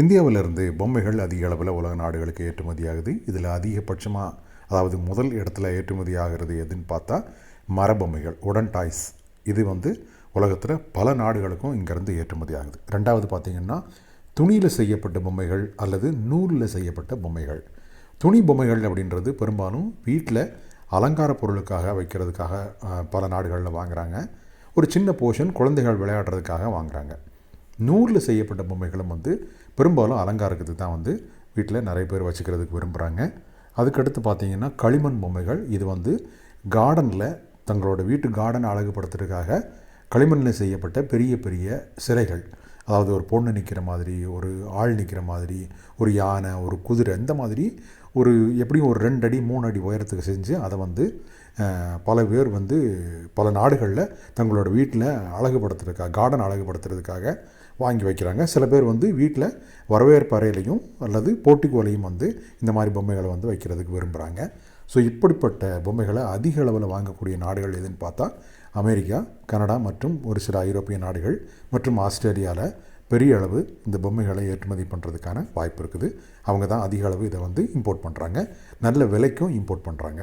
இந்தியாவிலிருந்து பொம்மைகள் அதிக அளவில் உலக நாடுகளுக்கு ஏற்றுமதியாகுது. இதில் அதிகபட்சமாக அதாவது முதல் இடத்துல ஏற்றுமதி ஆகிறது எதுன்னு பார்த்தா மரபொம்மைகள் உடன் டாய்ஸ். இது வந்து உலகத்தில் பல நாடுகளுக்கும் இங்கேருந்து ஏற்றுமதி ஆகுது ரெண்டாவது பார்த்திங்கன்னா துணியில் செய்யப்பட்ட பொம்மைகள் அல்லது நூலில் செய்யப்பட்ட பொம்மைகள். துணி பொம்மைகள் அப்படின்றது பெரும்பாலும் வீட்டில் அலங்கார பொருளுக்காக வைக்கிறதுக்காக பல நாடுகளில் வாங்குறாங்க. ஒரு சின்ன போர்ஷன் குழந்தைகள் விளையாடுறதுக்காக வாங்குறாங்க. நூலில் செய்யப்பட்ட பொம்மைகளும் வந்து பெரும்பாலும் அலங்காரத்துக்கு தான் வந்து வீட்டில் நிறைய பேர் வச்சுக்கிறதுக்கு விரும்புகிறாங்க அதுக்கடுத்து பார்த்தீங்கன்னா களிமண் பொம்மைகள். இது வந்து கார்டனில் தங்களோட வீட்டு கார்டன் அழகுபடுத்துறதுக்காக களிமண்ணில் செய்யப்பட்ட பெரிய பெரிய சிலைகள். அதாவது ஒரு பொண்ணு நிற்கிற மாதிரி ஒரு ஆள் நிற்கிற மாதிரி ஒரு யானை ஒரு குதிரை இந்த மாதிரி ஒரு எப்படியும் ஒரு ரெண்டு அடி மூணு அடி உயரத்துக்கு செஞ்சு அதை வந்து பல பேர் வந்து பல நாடுகளில் தங்களோட வீட்டில் அழகுபடுத்துறதுக்காக கார்டன் அழகுபடுத்துறதுக்காக வாங்கி வைக்கிறாங்க. சில பேர் வந்து வீட்டில் வரவேற்பு அறையிலையும் அல்லது போட்டிக்கோலையும் வந்து இந்த மாதிரி பொம்மைகளை வந்து வைக்கிறதுக்கு விரும்புகிறாங்க ஸோ இப்படிப்பட்ட பொம்மைகளை அதிக அளவில் வாங்கக்கூடிய நாடுகள் எதுன்னு பார்த்தா அமெரிக்கா கனடா மற்றும் ஒரு சில ஐரோப்பிய நாடுகள் மற்றும் ஆஸ்திரேலியாவில் பெரிய அளவு இந்த பொம்மைகளை ஏற்றுமதி பண்ணுறதுக்கான வாய்ப்பு இருக்குது. அவங்க தான் அதிக அளவு இதை வந்து இம்போர்ட் பண்ணுறாங்க நல்ல விலைக்கும் இம்போர்ட் பண்ணுறாங்க